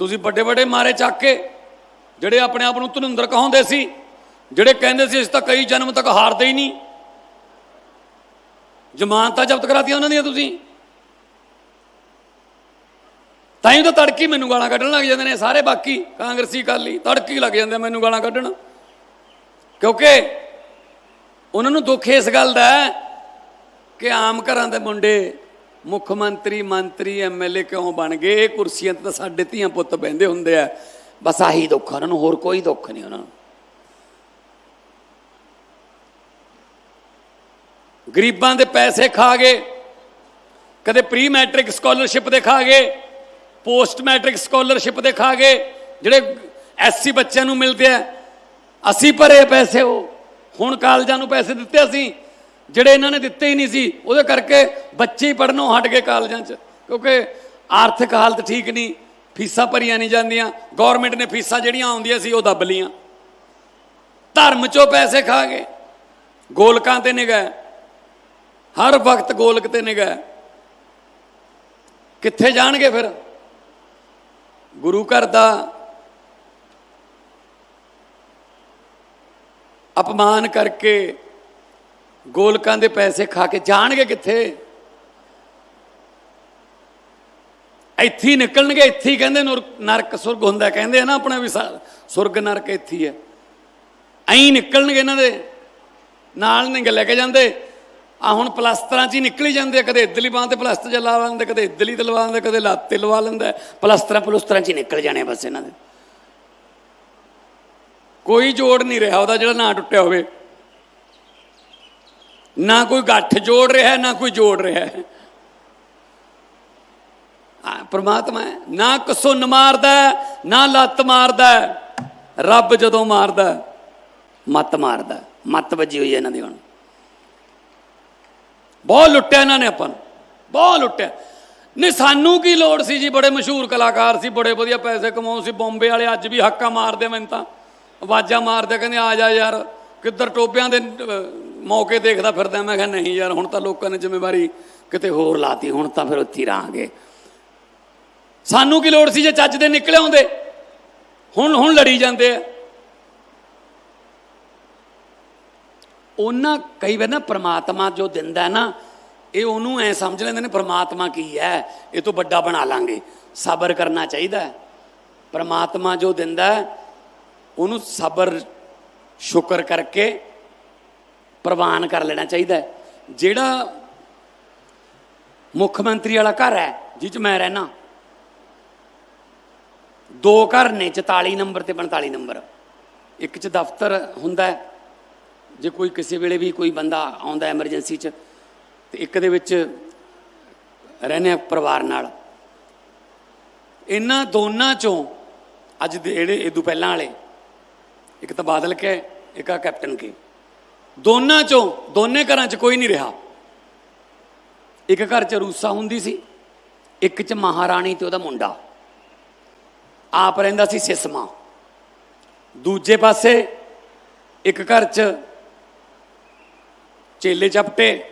ਤੁਸੀਂ ਵੱਡੇ ਵੱਡੇ ਮਾਰੇ ਚੱਕ ਕੇ, ਜਿਹੜੇ ਆਪਣੇ ਆਪ ਨੂੰ ਧਨੁੰਦਰ ਕਹਾਉਂਦੇ ਸੀ, ਜਿਹੜੇ ਕਹਿੰਦੇ ਸੀ ਅਸੀਂ ਤਾਂ ਕਈ ਜਨਮ ਤੱਕ ਹਾਰਦੇ ਹੀ ਨਹੀਂ। ਜ਼ਮਾਨਤਾਂ ਜ਼ਬਤ ਕਰਾਤੀਆਂ ਉਹਨਾਂ ਦੀਆਂ ਤੁਸੀਂ। ਤਾਂ ਹੀ ਤਾਂ ਤੜਕੀ ਮੈਨੂੰ ਗਾਲਾਂ ਕੱਢਣ ਲੱਗ ਜਾਂਦੇ ਨੇ ਸਾਰੇ, ਬਾਕੀ ਕਾਂਗਰਸੀ ਕਾਲੀ ਤੜਕੀ ਲੱਗ ਜਾਂਦੇ ਮੈਨੂੰ ਗਾਲਾਂ ਕੱਢਣ। ਕਿਉਂਕਿ ਉਹਨਾਂ ਨੂੰ ਦੁੱਖ ਇਸ ਗੱਲ ਦਾ ਕਿ ਆਮ ਘਰਾਂ ਦੇ ਮੁੰਡੇ ਮੁੱਖ ਮੰਤਰੀ ਮੰਤਰੀ ਐਮਐਲਏ ਕਿਉਂ ਬਣ ਗਏ? ਇਹ ਕੁਰਸੀਆਂ ਤੇ ਤਾਂ ਸਾਡੇ ਧੀਆਂ ਪੁੱਤ ਬਹਿੰਦੇ ਹੁੰਦੇ ਆ। ਬਸ ਆਹੀ ਦੁੱਖ ਉਹਨਾਂ ਨੂੰ, ਹੋਰ ਕੋਈ ਦੁੱਖ ਨਹੀਂ ਉਹਨਾਂ ਨੂੰ। ਗਰੀਬਾਂ ਦੇ ਪੈਸੇ ਖਾ ਗਏ। ਕਦੇ ਪ੍ਰੀ ਮੈਟ੍ਰਿਕ ਸਕਾਲਰਸ਼ਿਪ ਦੇ ਖਾ ਗਏ। ਪੋਸਟ ਮੈਟ੍ਰਿਕ ਸਕਾਲਰਸ਼ਿਪ ਦੇ ਖਾ ਗਏ। ਜਿਹੜੇ ਐਸਸੀ ਬੱਚਿਆਂ ਨੂੰ ਮਿਲਦੇ ਆ, ਅਸੀਂ ਭਰੇ ਪੈਸੇ ਉਹ। ਹੁਣ ਕਾਲਜਾਂ ਨੂੰ ਪੈਸੇ ਦਿੱਤੇ ਅਸੀਂ। ਜਿਹੜੇ ਇਹਨਾਂ ਨੇ ਦਿੱਤੇ ਹੀ ਨਹੀਂ ਸੀ, ਉਹਦੇ ਕਰਕੇ ਬੱਚੇ ਹੀ ਪੜਨੋਂ ਹਟ ਗਏ ਕਾਲਜਾਂ 'ਚ। ਕਿਉਂਕਿ ਆਰਥਿਕ ਹਾਲਤ ਠੀਕ ਨਹੀਂ, ਫੀਸਾਂ ਭਰੀਆਂ ਨਹੀਂ ਜਾਂਦੀਆਂ ਗਵਰਨਮੈਂਟ ਨੇ ਫੀਸਾਂ ਜਿਹੜੀਆਂ ਆਉਂਦੀਆਂ ਸੀ, ਉਹ ਦੱਬ ਲੀਆਂ ਧਰਮ 'ਚੋਂ ਪੈਸੇ ਖਾ ਗਏ। ਗੋਲਕਾਂ ਤੇ ਨਿਗਾਹ। ਹਰ ਵਕਤ ਗੋਲਕ ਤੇ ਨਿਗਾਹ। ਕਿੱਥੇ ਜਾਣਗੇ ਫਿਰ? ਗੁਰੂ ਘਰ ਦਾ ਅਪਮਾਨ ਕਰਕੇ ਗੋਲਕਾਂ ਦੇ ਪੈਸੇ ਖਾ ਕੇ ਜਾਣਗੇ ਕਿੱਥੇ? ਇੱਥੇ ਨਿਕਲਣਗੇ, ਇੱਥੇ ਹੀ ਕਹਿੰਦੇ ਨੁਰ- ਨਰਕ ਸੁਰਗ ਹੁੰਦਾ ਕਹਿੰਦੇ ਆ ਨਾ ਆਪਣਾ ਵੀ ਸੁਰਗ, ਨਰਕ ਇੱਥੇ ਹੀ ਹੈ। ਐਂ ਨਿਕਲਣਗੇ ਇਹਨਾਂ ਦੇ। ਨਾਲ ਨਹੀਂ ਲੈ ਕੇ ਜਾਂਦੇ। ਆ ਹੁਣ ਪਲਸਤਰਾਂ 'ਚ ਹੀ ਨਿਕਲੀ ਜਾਂਦੇ ਆ। ਕਦੇ ਇਧਰਲੀ ਬਾਂਹ ਤੇ ਪਲਸਤਰ ਜਿਹਾ ਲਾ ਲੈਂਦੇ, ਕਦੇ ਇਧਰਲੀ ਤੇ ਲਵਾ ਲੈਂਦੇ, ਕਦੇ ਲੱਤ ਤੇ ਲਵਾ ਲੈਂਦਾ ਪਲਸਤਰਾਂ ਪਲਸਤਰਾਂ 'ਚ ਹੀ ਨਿਕਲ ਜਾਣੇ ਬਸ ਇਹਨਾਂ ਦੇ। ਕੋਈ ਜੋੜ ਨਹੀਂ ਰਿਹਾ ਉਹਦਾ ਜਿਹੜਾ ਨਾ ਟੁੱਟਿਆ ਹੋਵੇ। ਨਾ ਕੋਈ ਗੱਠ ਜੋੜ ਰਿਹਾ ਨਾ ਕੋਈ ਜੋੜ ਰਿਹਾ। ਹੈ ਪ੍ਰਮਾਤਮਾ ਹੈ। ਨਾ ਕਸੁੰਨ ਮਾਰਦਾ ਨਾ ਲੱਤ ਮਾਰਦਾ। ਰੱਬ ਜਦੋਂ ਮਾਰਦਾ ਹੈ, ਮੱਤ ਮਾਰਦਾ। ਹੈ। ਮੱਤ ਵੱਜੀ ਹੋਈ ਹੈ ਇਹਨਾਂ ਦੀ ਹੁਣ। ਬਹੁਤ ਲੁੱਟਿਆ ਇਹਨਾਂ ਨੇ ਆਪਾਂ ਨੂੰ। ਬਹੁਤ ਲੁੱਟਿਆ। ਨਹੀਂ ਸਾਨੂੰ ਕੀ ਲੋੜ ਸੀ ਜੀ? ਬੜੇ ਮਸ਼ਹੂਰ ਕਲਾਕਾਰ ਸੀ ਬੜੇ ਵਧੀਆ ਪੈਸੇ ਕਮਾਉ ਸੀ। ਬੰਬੇ ਵਾਲੇ ਅੱਜ ਵੀ ਹੱਕਾ ਮਾਰਦੇ ਮੈਨੂੰ ਤਾਂ। ਆਵਾਜ਼ਾਂ ਮਾਰਦੇ ਕਹਿੰਦੇ ਆ ਜਾ ਯਾਰ ਕਿੱਧਰ ਟੋਬਿਆਂ ਦੇ ਮੌਕੇ ਦੇਖਦਾ ਫਿਰਦਾ, ਮੈਂ ਕਿਹਾ ਨਹੀਂ ਯਾਰ, ਹੁਣ ਤਾਂ ਲੋਕਾਂ ਨੇ ਜ਼ਿੰਮੇਵਾਰੀ ਕਿਤੇ ਹੋਰ ਲਾਤੀ, ਹੁਣ ਤਾਂ ਫਿਰ ਉੱਥੇ ਹੀ ਰਹਾਂਗੇ। ਸਾਨੂੰ ਕੀ ਲੋੜ ਸੀ ਜੇ ਚੱਜ ਦੇ ਨਿਕਲੇ ਆਉਂਦੇ? ਹੁਣ ਹੁਣ ਲੜੀ ਜਾਂਦੇ ਆ। ਉਹਨਾਂ ਕਈ ਵਾਰ ਨਾ ਪ੍ਰਮਾਤਮਾ ਜੋ ਦਿੰਦਾ ਨਾ, ਇਹ ਉਹਨੂੰ ਐ ਸਮਝ ਲੈਂਦੇ ਨੇ, ਪ੍ਰਮਾਤਮਾ ਕੀ ਹੈ? ਇਹ ਤੋਂ ਵੱਡਾ ਬਣਾ ਲਾਂਗੇ। ਸਬਰ ਕਰਨਾ ਚਾਹੀਦਾ ਹੈ। ਪ੍ਰਮਾਤਮਾ ਜੋ ਦਿੰਦਾ, ਉਹਨੂੰ ਸਬਰ, ਸ਼ੁਕਰ ਕਰਕੇ ਪ੍ਰਵਾਨ ਕਰ ਲੈਣਾ ਚਾਹੀਦਾ ਜਿਹੜਾ ਮੁੱਖ ਮੰਤਰੀ ਵਾਲਾ ਘਰ ਹੈ, ਜਿਹ ਚ ਮੈਂ ਰਹਿਣਾ ਦੋ ਘਰ ਨੇ 44 ਨੰਬਰ ਤੇ 45 ਨੰਬਰ। ਇੱਕ ਚ ਦਫ਼ਤਰ ਹੁੰਦਾ ਜੇ ਕੋਈ ਕਿਸੇ ਵੇਲੇ ਵੀ ਕੋਈ ਬੰਦਾ ਆਉਂਦਾ ਐਮਰਜੈਂਸੀ 'ਚ, ਤੇ ਇੱਕ ਦੇ ਵਿੱਚ ਰਹਿੰਦੇ ਆ ਪਰਿਵਾਰ ਨਾਲ। ਇਹਨਾਂ ਦੋਨਾਂ ਚੋਂ ਅੱਜ ਦੇ ਜਿਹੜੇ ਇਦੋਂ ਪਹਿਲਾਂ ਵਾਲੇ, ਇੱਕ ਤਾਂ ਬਾਦਲ ਕੇ, ਇੱਕ ਆ ਕੈਪਟਨ ਕੇ। ਦੋਨਾਂ ਚੋਂ, ਦੋਨੇ ਘਰਾਂ 'ਚ ਕੋਈ ਨਹੀਂ ਰਿਹਾ। ਇੱਕ ਘਰ 'ਚ ਰੂਸਾ ਹੁੰਦੀ ਸੀ, ਇੱਕ 'ਚ ਮਹਾਰਾਣੀ ਤੇ ਉਹਦਾ ਮੁੰਡਾ। ਆਪ ਰਹਿੰਦਾ ਸੀ ਸਿਸਮਾ। ਦੂਜੇ ਪਾਸੇ ਇੱਕ ਘਰ 'ਚ ਚੇਲੇ ਚਪਟੇ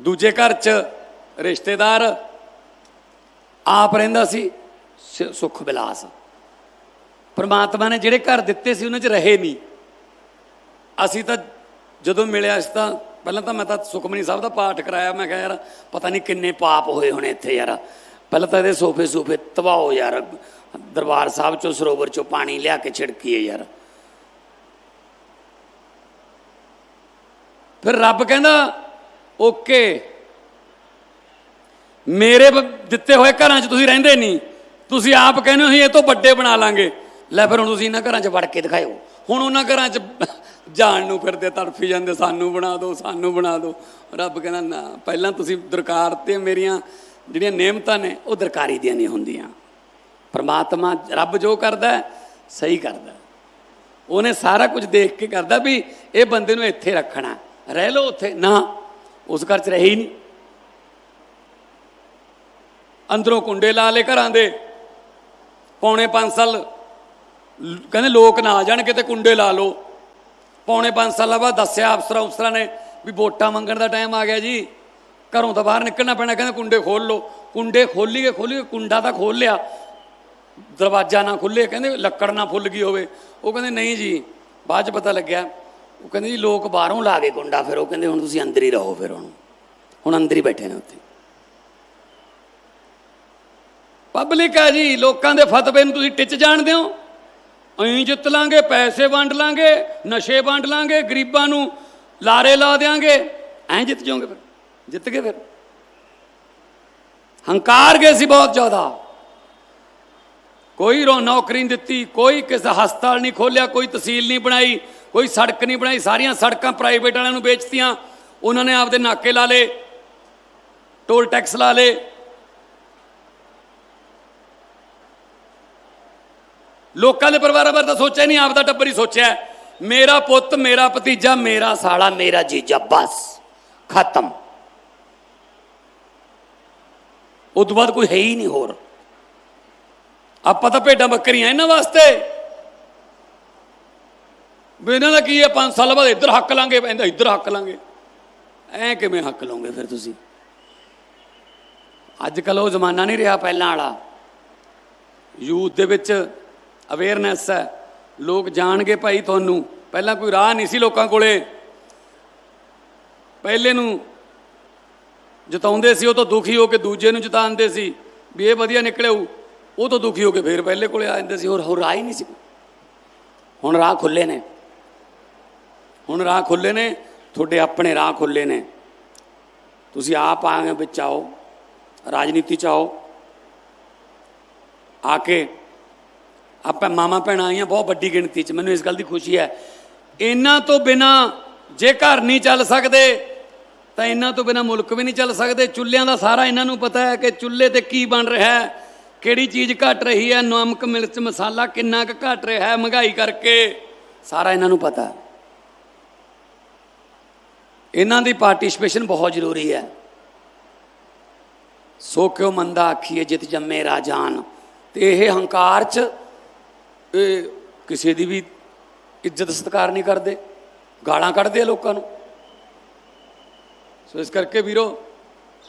ਦੂਜੇ ਘਰ 'ਚ ਰਿਸ਼ਤੇਦਾਰ। ਆਪ ਰਹਿੰਦਾ ਸੀ ਸ- ਸੁਖ ਵਿਲਾਸ ਪਰਮਾਤਮਾ ਨੇ ਜਿਹੜੇ ਘਰ ਦਿੱਤੇ ਸੀ, ਉਹਨਾਂ 'ਚ ਰਹੇ ਨਹੀਂ। ਅਸੀਂ ਤਾਂ ਜਦੋਂ ਮਿਲਿਆ ਇਸ ਤਾਂ, ਪਹਿਲਾਂ ਤਾਂ ਮੈਂ ਤਾਂ ਸੁਖਮਨੀ ਸਾਹਿਬ ਦਾ ਪਾਠ ਕਰਾਇਆ, ਮੈਂ ਕਿਹਾ ਯਾਰ ਪਤਾ ਨਹੀਂ ਕਿੰਨੇ ਪਾਪ ਹੋਏ ਹੋਣੇ ਇੱਥੇ ਯਾਰ। ਪਹਿਲਾਂ ਤਾਂ ਇਹਦੇ ਸੋਫੇ ਸੂਫੇ ਤਬਾਓ ਯਾਰ, ਦਰਬਾਰ ਸਾਹਿਬ ਚੋਂ, ਸਰੋਵਰ ਚੋਂ ਪਾਣੀ ਲਿਆ ਕੇ ਛਿੜਕੀਏ ਯਾਰ। ਫਿਰ ਰੱਬ ਕਹਿੰਦਾ, ਓਕੇ, ਮੇਰੇ ਦਿੱਤੇ ਹੋਏ ਘਰਾਂ 'ਚ ਤੁਸੀਂ ਰਹਿੰਦੇ ਨਹੀਂ ਤੁਸੀਂ ਆਪ ਕਹਿੰਦੇ ਹੋ ਅਸੀਂ ਇਹ ਤੋਂ ਵੱਡੇ ਬਣਾ ਲਾਂਗੇ। ਲੈ ਫਿਰ ਹੁਣ ਤੁਸੀਂ ਇਹਨਾਂ ਘਰਾਂ 'ਚ ਵੜ ਕੇ ਦਿਖਾਇਓ। ਹੁਣ ਉਹਨਾਂ ਘਰਾਂ 'ਚ ਜਾਣ ਨੂੰ ਫਿਰਦੇ, ਤੜਫੀ ਜਾਂਦੇ, ਸਾਨੂੰ ਬਣਾ ਦਿਓ ਸਾਨੂੰ ਬਣਾ ਦਿਓ ਰੱਬ ਕਹਿੰਦਾ, ਨਾ, ਪਹਿਲਾਂ ਤੁਸੀਂ ਦਰਕਾਰ ਤੇ ਮੇਰੀਆਂ ਜਿਹੜੀਆਂ ਨਿਯਮਤਾਂ ਨੇ, ਉਹ ਦਰਕਾਰੀ ਦੀਆਂ ਨਹੀਂ ਹੁੰਦੀਆਂ। ਪਰਮਾਤਮਾ ਰੱਬ ਜੋ ਕਰਦਾ ਸਹੀ ਕਰਦਾ ਉਹਨੇ ਸਾਰਾ ਕੁਝ ਦੇਖ ਕੇ ਕਰਦਾ ਵੀ ਇਹ ਬੰਦੇ ਨੂੰ ਇੱਥੇ ਰੱਖਣਾ ਰਹਿ ਲਓ ਉੱਥੇ। ਨਾ, ਉਸ ਘਰ 'ਚ ਰਹੇ ਹੀ ਨਹੀਂ। ਅੰਦਰੋਂ ਕੁੰਡੇ ਲਾ ਲੇ ਘਰਾਂ ਦੇ। ਪੌਣੇ 5 ਸਾਲ ਕਹਿੰਦੇ ਲੋਕ ਨਾ ਆ ਜਾਣ, ਕਿਤੇ ਕੁੰਡੇ ਲਾ ਲਓ। ਪੌਣੇ 5 ਸਾਲਾਂ ਬਾਅਦ ਦੱਸਿਆ ਅਫਸਰਾਂ ਅਫਸਰਾਂ ਨੇ ਵੀ ਵੋਟਾਂ ਮੰਗਣ ਦਾ ਟਾਈਮ ਆ ਗਿਆ ਜੀ। ਘਰੋਂ ਤਾਂ ਬਾਹਰ ਨਿਕਲਣਾ ਪੈਣਾ, ਕਹਿੰਦੇ ਕੁੰਡੇ ਖੋਲ ਲਓ। ਕੁੰਡੇ ਖੋਲੀਏ ਖੋਲੀਏ ਕੁੰਡਾ ਤਾਂ ਖੋਲ ਲਿਆ। ਦਰਵਾਜ਼ਾ ਨਾ ਖੁੱਲੇ ਕਹਿੰਦੇ ਲੱਕੜ ਨਾ ਫੁੱਲ ਗਈ ਹੋਵੇ। ਉਹ ਕਹਿੰਦੇ ਨਹੀਂ ਜੀ, ਬਾਅਦ ਚ ਪਤਾ ਲੱਗਿਆ। ਉਹ ਕਹਿੰਦੇ ਜੀ ਲੋਕ ਬਾਹਰੋਂ ਲਾ ਗਏ ਕੁੰਡਾ ਫਿਰ, ਉਹ ਕਹਿੰਦੇ ਹੁਣ ਤੁਸੀਂ ਅੰਦਰ ਹੀ ਰਹੋ ਫਿਰ ਹੁਣ। ਹੁਣ ਅੰਦਰ ਹੀ ਬੈਠੇ ਨੇ ਉੱਥੇ। ਪਬਲਿਕ ਆ ਜੀ, ਲੋਕਾਂ ਦੇ ਫਤਵੇ ਨੂੰ ਤੁਸੀਂ ਟਿੱਚ ਜਾਣਦੇ ਹੋ। ਅਸੀਂ ਜਿੱਤ ਲਾਂਗੇ, ਪੈਸੇ ਵੰਡ ਲਾਂਗੇ, ਨਸ਼ੇ ਵੰਡ ਲਾਂਗੇ, ਗਰੀਬਾਂ ਨੂੰ ਲਾਰੇ ਲਾ ਦੇਾਂਗੇ ਐਂ ਜਿੱਤ ਜਾਓਗੇ ਫਿਰ, ਜਿੱਤ ਗਏ ਫਿਰ। ਹੰਕਾਰ ਗਏ ਸੀ ਬਹੁਤ ਜ਼ਿਆਦਾ। ਕੋਈ ਰੋ ਨੌਕਰੀ ਨਹੀਂ ਦਿੱਤੀ, ਕੋਈ ਕਿਸੇ ਹਸਪਤਾਲ ਨਹੀਂ ਖੋਲਿਆ, ਕੋਈ ਤਹਿਸੀਲ ਨਹੀਂ ਬਣਾਈ, ਕੋਈ ਸੜਕ ਨਹੀਂ ਬਣਾਈ, ਸਾਰੀਆਂ ਸੜਕਾਂ ਪ੍ਰਾਈਵੇਟ ਵਾਲਿਆਂ ਨੂੰ ਵੇਚਤੀਆਂ। ਉਹਨਾਂ ਨੇ ਆਪਦੇ ਨਾਕੇ ਲਾ ਲਏ, ਟੋਲ ਟੈਕਸ ਲਾ ਲਏ ਲੋਕਾਂ ਦੇ ਪਰਿਵਾਰਾਂ ਬਾਰੇ ਤਾਂ ਸੋਚਿਆ ਨਹੀਂ ਆਪਦਾ ਟੱਬਰ ਹੀ ਸੋਚਿਆ। ਮੇਰਾ ਪੁੱਤ, ਮੇਰਾ ਭਤੀਜਾ, ਮੇਰਾ ਸਾਲਾ, ਮੇਰਾ ਜੀਜਾ, ਬਸ, ਖਤਮ। ਉਹ ਤੋਂ ਬਾਅਦ ਕੋਈ ਹੈ ਹੀ ਨਹੀਂ ਹੋਰ। ਆਪਾਂ ਤਾਂ ਭੇਡਾਂ ਬੱਕਰੀਆਂ ਇਹਨਾਂ ਵਾਸਤੇ। ਵੀ ਇਹਨਾਂ ਦਾ ਕੀ ਹੈ 5 ਸਾਲ ਬਾਅਦ ਇੱਧਰ ਹੱਕ ਲਾਂਗੇ, ਇਹਦਾ ਇੱਧਰ ਹੱਕ ਲਾਂਗੇ। ਐ ਕਿਵੇਂ ਹੱਕ ਲਾਉਂਗੇ ਫਿਰ ਤੁਸੀਂ? ਅੱਜ ਕੱਲ ਉਹ ਜ਼ਮਾਨਾ ਨਹੀਂ ਰਿਹਾ ਪਹਿਲਾਂ ਵਾਲਾ। ਯੂਥ ਦੇ ਵਿੱਚ ਅਵੇਅਰਨੈਸ ਹੈ। ਲੋਕ ਜਾਣਗੇ ਭਾਈ ਤੁਹਾਨੂੰ। ਪਹਿਲਾਂ ਕੋਈ ਰਾਹ ਨਹੀਂ ਸੀ ਲੋਕਾਂ ਕੋਲੇ। ਪਹਿਲੇ ਨੂੰ ਜਿਤਾਉਂਦੇ ਸੀ, ਉਹ ਤੋਂ ਦੁਖੀ ਹੋ ਕੇ ਦੂਜੇ ਨੂੰ ਜਿਤਾਉਂਦੇ ਸੀ। ਵੀ ਇਹ ਵਧੀਆ ਨਿਕਲਿਆ ਉਹ ਤੋਂ ਦੁਖੀ ਹੋ ਕੇ ਫੇਰ ਪਹਿਲੇ ਕੋਲੇ ਆ ਜਾਂਦੇ ਸੀ। ਹੋਰ ਹੋਰ ਰਾਹ ਹੀ ਨਹੀਂ ਸੀ। ਹੁਣ ਰਾਹ ਖੁੱਲੇ ਨੇ। ਹੁਣ ਰਾਹ ਖੁੱਲੇ ਨੇ। ਤੁਹਾਡੇ ਆਪਣੇ ਰਾਹ ਖੁੱਲੇ ਨੇ। ਤੁਸੀਂ ਆਪ ਆਗੇ ਵਿੱਚ ਆਓ। ਰਾਜਨੀਤੀ ਚ ਆਓ। ਆ ਕੇ ਆਪਾਂ ਮਾਮਾ ਭੈਣਾਂ ਆਈਆਂ, ਬਹੁਤ ਵੱਡੀ ਗਿਣਤੀ ਚ, ਮੈਨੂੰ ਇਸ ਗੱਲ ਦੀ ਖੁਸ਼ੀ ਹੈ। ਇਹਨਾਂ ਤੋਂ ਬਿਨਾ ਜੇ ਘਰ ਨਹੀਂ ਚੱਲ ਸਕਦੇ, ਤਾਂ ਇਹਨਾਂ ਤੋਂ ਬਿਨਾ ਮੁਲਕ ਵੀ ਨਹੀਂ ਚੱਲ ਸਕਦੇ। ਚੁੱਲ੍ਹਿਆਂ ਦਾ ਸਾਰਾ ਇਹਨਾਂ ਨੂੰ ਪਤਾ ਹੈ ਕਿ ਚੁੱਲ੍ਹੇ ਤੇ ਕੀ ਬਣ ਰਿਹਾ ਹੈ, ਕਿਹੜੀ ਚੀਜ਼ ਘਟ ਰਹੀ ਹੈ, ਨਮਕ, ਮਿਰਚ, ਮਸਾਲਾ ਕਿੰਨਾ ਕੁ ਘਟ ਰਿਹਾ ਹੈ, ਮਹਿੰਗਾਈ ਕਰਕੇ ਸਾਰਾ ਇਹਨਾਂ ਨੂੰ ਪਤਾ ਹੈ। ਇਹਨਾਂ ਦੀ ਪਾਰਟਿਸਿਪੇਸ਼ਨ ਬਹੁਤ ਜ਼ਰੂਰੀ ਹੈ। ਸੋ ਕਿਉ ਮੰਦਾ ਆਖੀਏ ਜਿਤ ਜੰਮੇ ਰਾਜਾਨ? ਤੇ ਇਹ ਹੰਕਾਰ ਚ ਇਹ ਕਿਸੇ ਦੀ ਵੀ ਇੱਜ਼ਤ ਸਤਿਕਾਰ ਨਹੀਂ ਕਰਦੇ, ਗਾਲਾਂ ਕੱਢਦੇ ਆ ਲੋਕਾਂ ਨੂੰ। ਸੋ ਇਸ ਕਰਕੇ ਵੀਰੋ,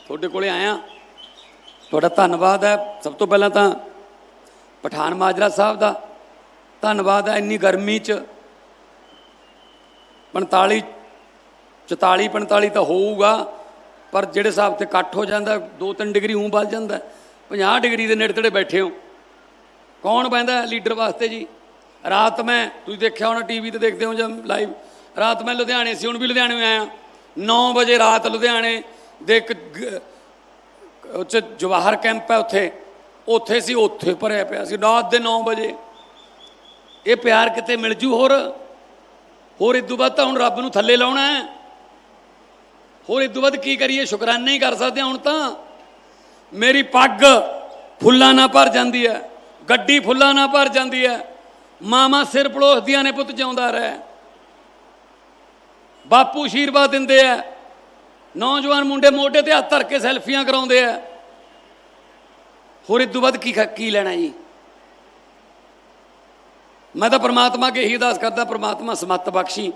ਤੁਹਾਡੇ ਕੋਲੇ ਆਇਆ। ਤੁਹਾਡਾ ਧੰਨਵਾਦ ਹੈ। ਸਭ ਤੋਂ ਪਹਿਲਾਂ ਤਾਂ ਪਠਾਨ ਮਾਜਰਾ ਸਾਹਿਬ ਦਾ ਧੰਨਵਾਦ ਹੈ ਇੰਨੀ ਗਰਮੀ ਚ। 45 44 45 ਤਾਂ ਹੋਊਗਾ, ਪਰ ਜਿਹੜੇ ਹਿਸਾਬ ਤੇ ਇਕੱਠ ਹੋ ਜਾਂਦਾ 2-3 ਡਿਗਰੀ ਹੂੰ ਵੱਧ ਜਾਂਦਾ 50 ਡਿਗਰੀ ਦੇ ਨੇੜੇ ਤੇੜੇ ਬੈਠੇ ਹੋ। ਕੌਣ ਬੈਂਦਾ ਲੀਡਰ ਵਾਸਤੇ ਜੀ? ਰਾਤ ਮੈਂ, ਤੁਸੀਂ ਦੇਖਿਆ ਹੋਣਾ ਟੀਵੀ ਤੇ ਦੇਖਦੇ ਹੋ ਜਾਂ ਲਾਈਵ ਰਾਤ ਮੈਂ ਲੁਧਿਆਣੇ ਸੀ, ਹੁਣ ਵੀ ਲੁਧਿਆਣੇ ਆਇਆ। 9 ਵਜੇ ਰਾਤ ਲੁਧਿਆਣੇ ਦੇ ਇੱਕ ਗ- ਜਵਾਹਰ ਕੈਂਪ ਹੈ ਉੱਥੇ। ਉੱਥੇ ਸੀ, ਉੱਥੇ ਭਰਿਆ ਪਿਆ ਸੀ, ਰਾਤ ਦੇ 9 ਵਜੇ। ਇਹ ਪਿਆਰ ਕਿਤੇ ਮਿਲ ਜੂ ਹੋਰ? ਹੋਰ ਇਦੋਂ ਬਾਅਦ ਤਾਂ ਹੁਣ ਰੱਬ ਨੂੰ ਥੱਲੇ ਲਾਉਣਾ ਹੈ। ਹੋਰ ਇਦੋਂ ਬਾਅਦ ਕੀ ਕਰੀਏ? ਸ਼ੁਕਰਾਨਾ ਹੀ ਕਰ ਸਕਦੇ ਹਾਂ ਹੁਣ ਤਾਂ। ਮੇਰੀ ਪੱਗ ਫੁੱਲਾਂ ਨਾਲ ਭਰ ਜਾਂਦੀ ਹੈ। ਗੱਡੀ ਫੁੱਲਾਂ ਨਾਲ ਭਰ ਜਾਂਦੀ ਹੈ ਮਾਮਾ ਸਿਰ ਪਲੋਸਦੀਆਂ ਨੇ ਪੁੱਤ ਜਿਉਂਦਾ ਰਹਿ। ਬਾਪੂ ਆਸ਼ੀਰਵਾਦ ਦਿੰਦੇ ਆ ਨੌਜਵਾਨ ਮੁੰਡੇ ਮੋਢੇ ਤੇ ਹੱਥ ਧਰ ਕੇ ਸੈਲਫੀਆਂ ਕਰਾਉਂਦੇ ਆ ਹੋਰ ਇਦੋਂ ਬਾਅਦ ਕੀ ਖ- ਕੀ ਲੈਣਾ ਜੀ? ਮੈਂ ਤਾਂ ਪ੍ਰਮਾਤਮਾ ਅੱਗੇ ਹੀ ਅਰਦਾਸ ਕਰਦਾ, ਪ੍ਰਮਾਤਮਾ ਸਮੱਤ ਬਖਸ਼ੀ।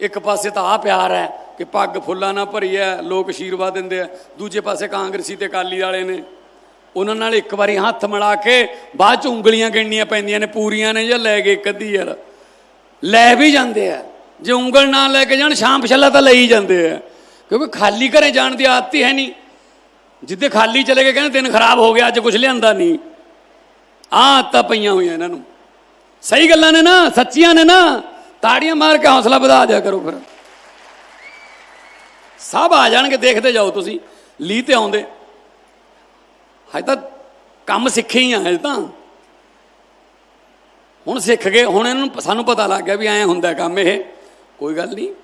ਇੱਕ ਪਾਸੇ ਤਾਂ ਆ ਪਿਆਰ ਹੈ ਕਿ ਪੱਗ ਫੁੱਲਾਂ ਨਾਲ ਭਰੀ ਹੈ ਲੋਕ ਆਸ਼ੀਰਵਾਦ ਦਿੰਦੇ ਆ ਦੂਜੇ ਪਾਸੇ ਕਾਂਗਰਸੀ ਤੇ ਅਕਾਲੀ ਵਾਲੇ ਨੇ। ਉਹਨਾਂ ਨਾਲ ਇੱਕ ਵਾਰੀ ਹੱਥ ਮਿਲਾ ਕੇ ਬਾਅਦ ਚ ਉਂਗਲੀਆਂ ਗਿਣਨੀਆਂ ਪੈਂਦੀਆਂ ਨੇ, ਪੂਰੀਆਂ ਨੇ ਜਾਂ ਲੈ ਗਏ ਕੱਦੀ ਯਾਰ ਲੈ ਵੀ ਜਾਂਦੇ ਆ। ਜੇ ਉਂਗਲ ਨਾ ਲੈ ਕੇ ਜਾਣ, ਸ਼ਾਮ ਪਛੱਲਾ ਤਾਂ ਲਈ ਜਾਂਦੇ ਆ। ਕਿਉਂਕਿ ਖਾਲੀ ਘਰੇ ਜਾਣ ਦੀ ਆਦਤ ਹੀ ਹੈ ਨਹੀਂ। ਜਿੱਦੇ ਖਾਲੀ ਚਲੇ ਗਏ, ਕਹਿੰਦੇ ਦਿਨ ਖਰਾਬ ਹੋ ਗਿਆ, ਅੱਜ ਕੁਝ ਲਿਆਂਦਾ ਨਹੀਂ। ਆਹ ਆਦਤਾਂ ਪਈਆਂ ਹੋਈਆਂ ਇਹਨਾਂ ਨੂੰ। ਸਹੀ ਗੱਲਾਂ ਨੇ ਨਾ, ਸੱਚੀਆਂ ਨੇ ਨਾ। ਤਾੜੀਆਂ ਮਾਰ ਕੇ ਹੌਸਲਾ ਵਧਾ ਦਿਆ ਕਰੋ ਫਿਰ। ਸਭ ਆ ਜਾਣਗੇ, ਦੇਖਦੇ ਜਾਓ ਤੁਸੀਂ। ਲੀ ਤੇ ਆਉਂਦੇ। ਹਜੇ ਤਾਂ ਕੰਮ ਸਿੱਖੇ ਹੀ ਆ, ਹਜੇ ਤਾਂ। ਹੁਣ ਸਿੱਖ ਗਏ, ਹੁਣ ਇਹਨਾਂ ਨੂੰ ਸਾਨੂੰ ਪਤਾ ਲੱਗ ਗਿਆ ਵੀ ਐਂ ਹੁੰਦਾ ਕੰਮ ਇਹ। ਕੋਈ ਗੱਲ ਨਹੀਂ।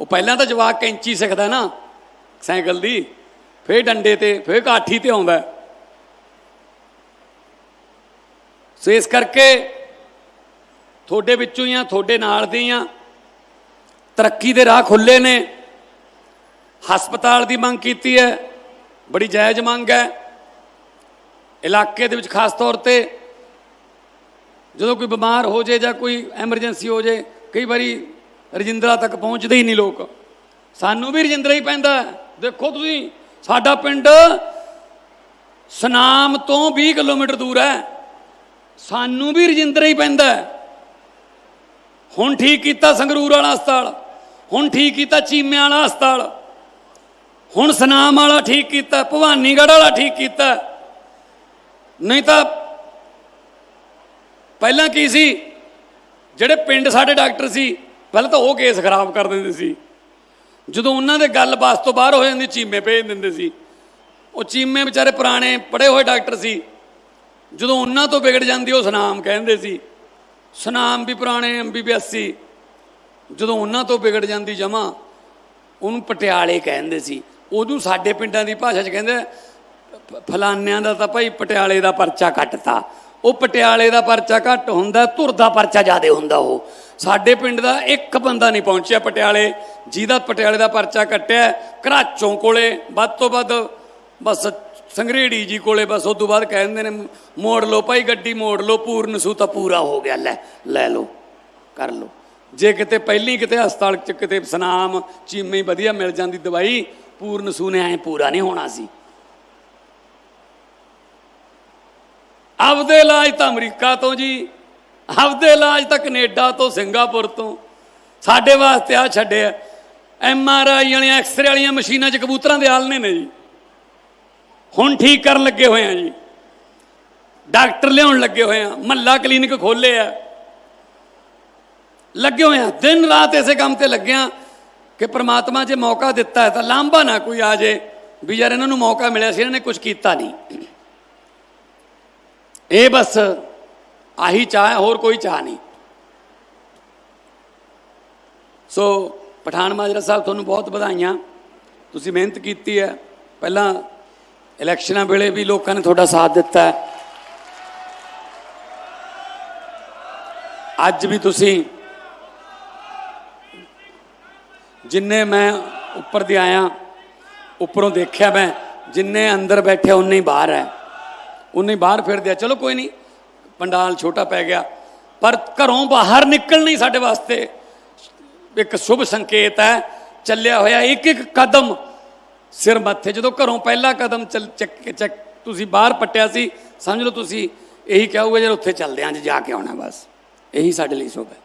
ਉਹ ਪਹਿਲਾਂ ਤਾਂ ਜਵਾਕ ਕੈਂਚੀ ਸਿੱਖਦਾ ਨਾ, ਸਾਈਕਲ ਦੀ, ਫੇਰ ਡੰਡੇ ਤੇ, ਫੇਰ ਕਾਠੀ ਤੇ ਆਉਂਦਾ ਸੋ ਇਸ ਕਰਕੇ ਤੁਹਾਡੇ ਵਿੱਚੋਂ ਹੀ ਆ, ਤੁਹਾਡੇ ਨਾਲ ਦੇ ਹੀ ਆ। ਤਰੱਕੀ ਦੇ ਰਾਹ ਖੁੱਲੇ ਨੇ। ਹਸਪਤਾਲ ਦੀ ਮੰਗ ਕੀਤੀ ਹੈ। ਬੜੀ ਜਾਇਜ਼ ਮੰਗ ਹੈ। ਇਲਾਕੇ ਦੇ ਵਿੱਚ ਖਾਸ ਤੌਰ ਤੇ ਜਦੋਂ ਕੋਈ ਬਿਮਾਰ ਹੋ ਜੇ ਜਾਂ ਕੋਈ ਐਮਰਜੈਂਸੀ ਹੋ ਜੇ ਕਈ ਵਾਰੀ ਰਜਿੰਦਰਾ ਤੱਕ ਪਹੁੰਚਦੇ ਹੀ ਨਹੀਂ ਲੋਕ। ਸਾਨੂੰ ਵੀ ਰਜਿੰਦਰਾ ਹੀ ਪੈਂਦਾ ਦੇਖੋ ਤੁਸੀਂ, ਸਾਡਾ ਪਿੰਡ ਸਨਾਮ ਤੋਂ 20 ਕਿਲੋਮੀਟਰ ਦੂਰ ਹੈ। ਸਾਨੂੰ ਵੀ ਰਜਿੰਦਰਾ ਹੀ ਪੈਂਦਾ ਹੁਣ ਠੀਕ ਕੀਤਾ ਸੰਗਰੂਰ ਵਾਲਾ ਹਸਪਤਾਲ, ਹੁਣ ਠੀਕ ਕੀਤਾ ਚੀਮਿਆਂ ਵਾਲਾ ਹਸਪਤਾਲ, ਹੁਣ ਸਨਾਮ ਵਾਲਾ ਠੀਕ ਕੀਤਾ, ਭਵਾਨੀਗੜ੍ਹ ਵਾਲਾ ਠੀਕ ਕੀਤਾ। ਨਹੀਂ ਤਾਂ ਪਹਿਲਾਂ ਕੀ ਸੀ? ਜਿਹੜੇ ਪਿੰਡ ਸਾਡੇ ਡਾਕਟਰ ਸੀ, ਪਹਿਲਾਂ ਤਾਂ ਉਹ ਕੇਸ ਖਰਾਬ ਕਰ ਦਿੰਦੇ ਸੀ। ਜਦੋਂ ਉਹਨਾਂ ਦੇ ਗੱਲ ਬਾਸ ਤੋਂ ਬਾਹਰ ਹੋ ਜਾਂਦੀ, ਚੀਮੇ ਭੇਜ ਦਿੰਦੇ ਸੀ। ਉਹ ਚੀਮੇ ਵਿਚਾਰੇ ਪੁਰਾਣੇ ਪੜ੍ਹੇ ਹੋਏ ਡਾਕਟਰ ਸੀ। ਜਦੋਂ ਉਹਨਾਂ ਤੋਂ ਵਿਗੜ ਜਾਂਦੀ, ਉਹ ਸੁਨਾਮ ਕਹਿੰਦੇ ਸੀ। ਸੁਨਾਮ ਵੀ ਪੁਰਾਣੇ ਐਮਬੀਬੀਐਸ ਸੀ। ਜਦੋਂ ਉਹਨਾਂ ਤੋਂ ਵਿਗੜ ਜਾਂਦੀ ਜਮਾ, ਉਹਨੂੰ ਪਟਿਆਲੇ ਕਹਿੰਦੇ ਸੀ। ਉਹਨੂੰ ਸਾਡੇ ਪਿੰਡਾਂ ਦੀ ਭਾਸ਼ਾ 'ਚ ਕਹਿੰਦੇ ਫਲਾਨਿਆਂ ਦਾ ਤਾਂ ਭਾਈ ਪਟਿਆਲੇ ਦਾ ਪਰਚਾ ਕੱਟਤਾ। ਉਹ ਪਟਿਆਲੇ ਦਾ ਪਰਚਾ ਘੱਟ ਹੁੰਦਾ, ਧੁਰ ਦਾ ਪਰਚਾ ਜ਼ਿਆਦਾ ਹੁੰਦਾ ਉਹ। ਸਾਡੇ ਪਿੰਡ ਦਾ ਇੱਕ ਬੰਦਾ ਨਹੀਂ ਪਹੁੰਚਿਆ ਪਟਿਆਲੇ, ਜਿਹਦਾ ਪਟਿਆਲੇ ਦਾ ਪਰਚਾ ਕੱਟਿਆ, ਘਰਾਚੋਂ ਕੋਲੇ, ਵੱਧ ਤੋਂ ਵੱਧ ਬਸ ਸੰਗਰੇੜੀ ਜੀ ਕੋਲੇ ਬਸ ਉਸ ਤੋਂ ਬਾਅਦ ਕਹਿੰਦੇ ਨੇ, ਮੋੜ ਲਓ ਭਾਈ ਗੱਡੀ, ਮੋੜ ਲਓ, ਪੂਰਨ ਸੂ ਤਾਂ ਪੂਰਾ ਹੋ ਗਿਆ, ਲੈ ਲੈ ਲਓ, ਕਰ ਲਓ। ਜੇ ਕਿਤੇ ਪਹਿਲੀ ਕਿਤੇ ਹਸਪਤਾਲ ਚ ਕਿਤੇ ਸਨਾਮ, ਚੀਮੇ ਵਧੀਆ ਮਿਲ ਜਾਂਦੀ ਦਵਾਈ, ਪੂਰਨ ਸੂ ਨੇ ਐ ਪੂਰਾ ਨਹੀਂ ਹੋਣਾ ਸੀ। ਆਪਦੇ ਇਲਾਜ ਤਾਂ ਅਮਰੀਕਾ ਤੋਂ ਜੀ, ਆਪਦੇ ਇਲਾਜ ਤਾਂ ਕੈਨੇਡਾ ਤੋਂ, ਸਿੰਗਾਪੁਰ ਤੋਂ। ਸਾਡੇ ਵਾਸਤੇ ਆ। ਛੱਡਿਆ ਐਮ ਆਰ ਆਈ ਵਾਲੀਆਂ ਐਕਸਰੇ ਵਾਲੀਆਂ ਮਸ਼ੀਨਾਂ 'ਚ ਕਬੂਤਰਾਂ ਦੇ ਆਲਣੇ ਨੇ ਜੀ। ਹੁਣ ਠੀਕ ਕਰਨ ਲੱਗੇ ਹੋਏ ਆ ਜੀ। ਡਾਕਟਰ ਲਿਆਉਣ ਲੱਗੇ ਹੋਏ ਆ। ਮਹੱਲਾ ਕਲੀਨਿਕ ਖੋਲੇ ਆ। ਲੱਗੇ ਹੋਏ ਆ। ਦਿਨ ਰਾਤ ਇਸੇ ਕੰਮ ਤੇ ਲੱਗਿਆ ਕਿ ਪ੍ਰਮਾਤਮਾ ਜੇ ਮੌਕਾ ਦਿੱਤਾ ਹੈ ਤਾਂ ਲਾਂਭਾ ਨਾ ਕੋਈ ਆ ਜੇ, ਵੀ ਯਾਰ ਇਹਨਾਂ ਨੂੰ ਮੌਕਾ ਮਿਲਿਆ ਸੀ, ਇਹਨਾਂ ਨੇ ਕੁਝ ਕੀਤਾ ਨਹੀਂ। ਇਹ ਬਸ ਆਹੀ ਚਾਹ ਹੈ, ਹੋਰ ਕੋਈ ਚਾਹ ਨਹੀਂ। ਸੋ ਪਠਾਨ ਮਾਜਰਾ ਸਾਹਿਬ ਤੁਹਾਨੂੰ ਬਹੁਤ ਵਧਾਈਆਂ। ਤੁਸੀਂ ਮਿਹਨਤ ਕੀਤੀ ਹੈ। ਪਹਿਲਾਂ ਇਲੈਕਸ਼ਨਾਂ ਵੇਲੇ ਵੀ ਲੋਕਾਂ ਨੇ ਤੁਹਾਡਾ ਸਾਥ ਦਿੱਤਾ ਹੈ। ਅੱਜ ਵੀ ਤੁਸੀਂ ਜਿੰਨੇ ਮੈਂ ਉੱਪਰ ਦੇ ਆਇਆ, ਉੱਪਰੋਂ ਦੇਖਿਆ ਮੈਂ, ਜਿੰਨੇ ਅੰਦਰ ਬੈਠੇ ਉਨੇ ਹੀ ਬਾਹਰ ਹੈ। ਉਹਨੇ ਬਾਹਰ ਫਿਰਦੇ ਆ ਚਲੋ ਕੋਈ ਨਹੀਂ, ਪੰਡਾਲ ਛੋਟਾ ਪੈ ਗਿਆ। ਪਰ ਘਰੋਂ ਬਾਹਰ ਨਿਕਲਣਾ ਹੀ ਸਾਡੇ ਵਾਸਤੇ ਇੱਕ ਸ਼ੁਭ ਸੰਕੇਤ ਹੈ, ਚੱਲਿਆ ਹੋਇਆ ਇੱਕ ਇੱਕ ਕਦਮ ਸਿਰ ਮੱਥੇ। ਜਦੋਂ ਘਰੋਂ ਪਹਿਲਾ ਕਦਮ ਚੱਲ, ਚੱਕ ਚੱਕ, ਤੁਸੀਂ ਬਾਹਰ ਪੱਟਿਆ ਸੀ, ਸਮਝ ਲਓ ਤੁਸੀਂ, ਇਹੀ ਕਹੋਗੇ ਜੇ ਉੱਥੇ ਚੱਲਦੇ ਆਂ, ਅੱਜ ਜਾ ਕੇ ਆਉਣਾ ਬਸ। ਇਹੀ ਸਾਡੇ ਲਈ ਸ਼ੁਭ ਹੈ।